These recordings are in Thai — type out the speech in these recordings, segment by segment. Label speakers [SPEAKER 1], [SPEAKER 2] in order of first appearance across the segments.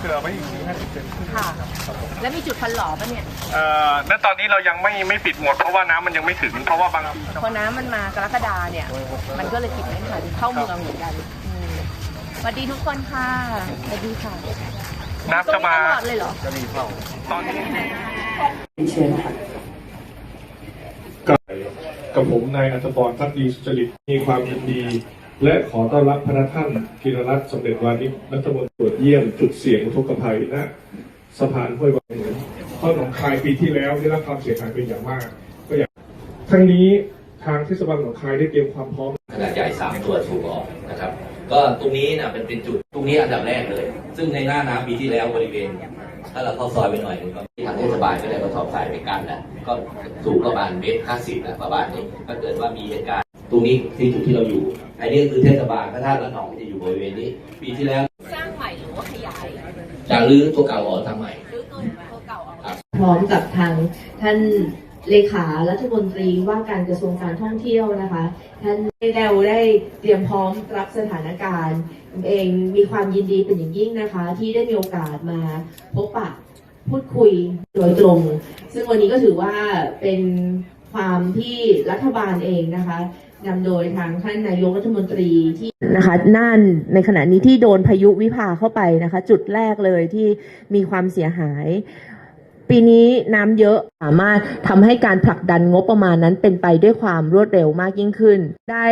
[SPEAKER 1] เกลือไว้อีกที50เซนขึ้น
[SPEAKER 2] ค่ะ
[SPEAKER 1] ครับผม
[SPEAKER 2] แล้วมีจุดฟันหล่อปะเนี่ย
[SPEAKER 1] เอ่อณตอนนี้เรายังไม่ไม่ปิดหมดเพราะว่าน้ำมันยังไม่ถึง เพราะว่าบางที
[SPEAKER 2] พอน้ำมันมากรกฎาเนี่ย มันก็เลยปิดไม่ทันเข้าเมืองเหมือนกันอืมสวัสดีทุกคนค่ะสวัสดีค่ะ
[SPEAKER 1] น้ำจะมา
[SPEAKER 2] ตรงนี้ตลอดเลยเหรอ
[SPEAKER 1] ตอนนี้
[SPEAKER 2] เชิญค่ะ
[SPEAKER 3] กับกับผมนายอัตพรพักดีสุจริตมีความยินดี และขอต้อนรับพระท่านธีรรัตน์สมเด็จวานิชรัฐมนตรีตรวจเยี่ยมจุดเสี่ยงอุทกภัยณสะพานห้วยบางเหนือข้อหนองคายปีที่แล้วได้รับความเสียหายเป็นอย่างมาก ก็อย่ากทั้งนี้ทางเทศบาลหนองคายได้เตรียมความพร้อม
[SPEAKER 4] ขนาดใหญ่สามตัวถูกออกนะครับ ก็ตรงนี้นะเป็นเป็นจุดตรงนี้อันดับแรกเลย ซึ่งในหน้าน้ำปีที่แล้วบริเวณ ถ้าเราเข้าซอยไปหน่อยก็ทางเทศบาลก็ได้กระสอบทรายไปกั้นแล้วก็สูงประมาณเมตรห้าสิบนะประมาณนี้ถ้าเกิดว่ามีเหตุการณ์ ตรงนี้ที่จุดที่เราอยู่ อันนี้คือเทศบาลพระธาตุละนองจะอยู่บริเวณนี้ ปีที่แล้ว
[SPEAKER 2] สร้างใหม่หรือว่าขยาย
[SPEAKER 4] จะรื้อตัวเก่าออกทำใหม่
[SPEAKER 2] หรือตัวตัวเก่าออก
[SPEAKER 5] พร้อมกับทางท่านเลขารัฐมนตรีว่าการกระทรวงการท่องเที่ยวนะคะ ท่านเราได้เตรียมพร้อมรับสถานการณ์ผมเองมีความยินดีเป็นอย่างยิ่งนะคะ ที่ได้มีโอกาสมาพบปะพูดคุยโดยตรง ซึ่งวันนี้ก็ถือว่าเป็นความที่รัฐบาลเองนะคะ นำโดยทางท่านนายกรัฐมนตรีที่นะคะน่านในขณะนี้ที่โดนพายุวิภาเข้าไปนะคะ จุดแรกเลยที่มีความเสียหาย ปีนี้น้ำเยอะสามารถทำให้การผลักดันงบประมาณนั้นเป็นไปด้วยความรวดเร็วมากยิ่งขึ้น ได้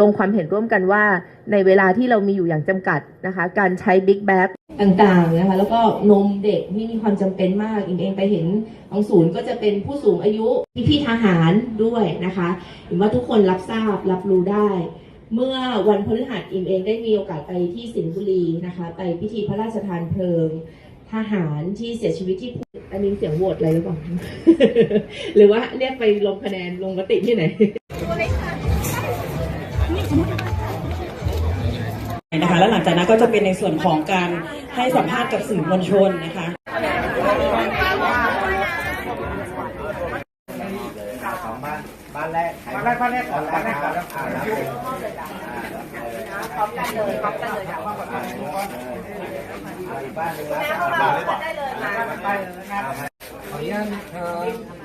[SPEAKER 5] ลงความเห็นร่วมกันว่า ในเวลาที่เรามีอยู่อย่างจำกัดนะคะ การใช้บิ๊กแบ็กต่างๆนะคะแล้วก็นมเด็กที่มีความจำเป็นมากอิงเองไปเห็นบางศูนย์ก็จะเป็นผู้สูงอายุพี่ทหารด้วยนะคะเห็นว่าทุกคนรับทราบรับรู้ได้เมื่อวันพฤหัสอิมเองได้มีโอกาสไปที่สิงห์บุรีนะคะ ไปพิธีพระราชทานเพลิง ทหารที่เสียชีวิตที่ อันนี้เสียงโหวตอะไรหรือเปล่า หรือว่าเรียกไปลงคะแนนลงมติที่ไหน
[SPEAKER 6] นะคะแล้วหลังจากนั้นก็จะเป็นในส่วนของการให้สัมภาษณ์กับสื่อมวลชนนะคะ
[SPEAKER 7] บ้านแรกบ้านแรกบ้านแรกก่อนบ้านแรกก่อนแล้วอ่าแล้ว
[SPEAKER 2] พร้อมกันเลยพร้อมกันเลยค่ะ
[SPEAKER 7] อีกบ้านหนึงแล้ว
[SPEAKER 2] พวกเราได้เลยมา
[SPEAKER 7] ไป เลยนะครับขออนุญาตนะครับ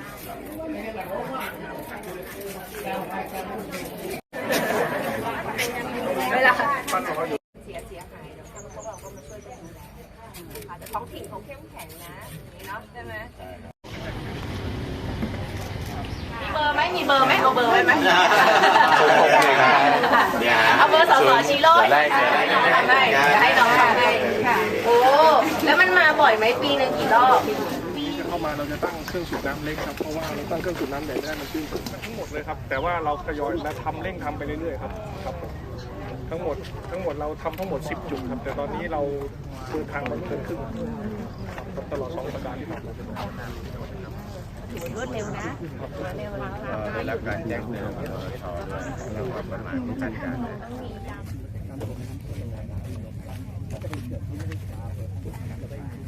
[SPEAKER 2] เวลาเสียเสียหายเดี๋ยวทางพวกเราก็มาช่วยกันดูแลค่ะแต่ท้องถิ่นเขาเข้มแข็งนะอย่างนี้เนาะใช่ไหมมีเบอร์ไหมมีเบอร์ไหมเอาเบอร์ไว้ไหมเอาเบอร์สอสอชีโร่ให้น้องทำให้เดี๋ยวให้น้องทำให้ค่ะโอ้แล้วมันมา บ่อยไหมปีหนึ่งกี่รอบ
[SPEAKER 1] เข้ามาเราจะตั้งเครื่องสูบน้ำเล็กครับเพราะว่าเราตั้งเครื่องสูบน้ำใหญ่ไม่ได้มันชื้นทั้งหมดเลยครับ แต่ว่าเราทยอยและทำเร่งทำไปเรื่อยๆครับครับผมทั้งหมดทั้งหมดเราทำทั้งหมด 10 จุดครับ แต่ตอนนี้เราเดินทางมาเกินครึ่งครับตลอดสองสัปดาห์ที่ผ่านมา
[SPEAKER 2] รวดเร็วนะรว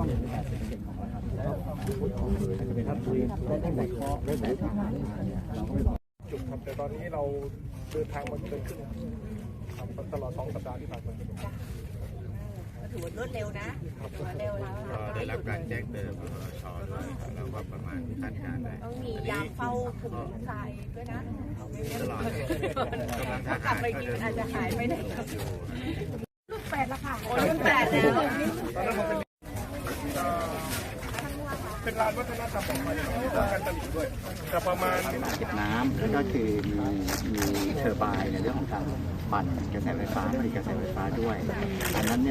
[SPEAKER 7] จุด
[SPEAKER 1] ครับแต่ตอนนี้เราเดินทางมาเกินครึ่งครับตลอดสองสัปดาห์ที่ผ่านมา
[SPEAKER 2] ถือว่ารวดเร็วนะรวดเร็วแล้ว
[SPEAKER 7] ก็ได้รับการแจ้งเตือนของชอด้วยแล้วก็ประมาณที่คาดการณ์ได้
[SPEAKER 2] ต้องมียามเฝ้าถุงทรายด้วยนะ
[SPEAKER 7] ตลอดกำลังท
[SPEAKER 2] กลั
[SPEAKER 7] หา
[SPEAKER 2] บ
[SPEAKER 7] ร
[SPEAKER 2] ไป
[SPEAKER 7] กิ
[SPEAKER 2] นอาจจะหายไปไหน
[SPEAKER 7] อยู่
[SPEAKER 2] ลูกแปดละค่ะโอ้ยลูกแปดแล้ว
[SPEAKER 1] ลานวัฒนธรรมของมันป้องการตลิ่งด้วยแต่ประมาณ
[SPEAKER 8] เก็บน้ำแล้วก็คือมีมีเทอร์ไบน์ในเรื่องของการปั่นกระแสไฟฟ้าผลิตกระแสไฟฟ้าด้วยอันนั้นเนี่ย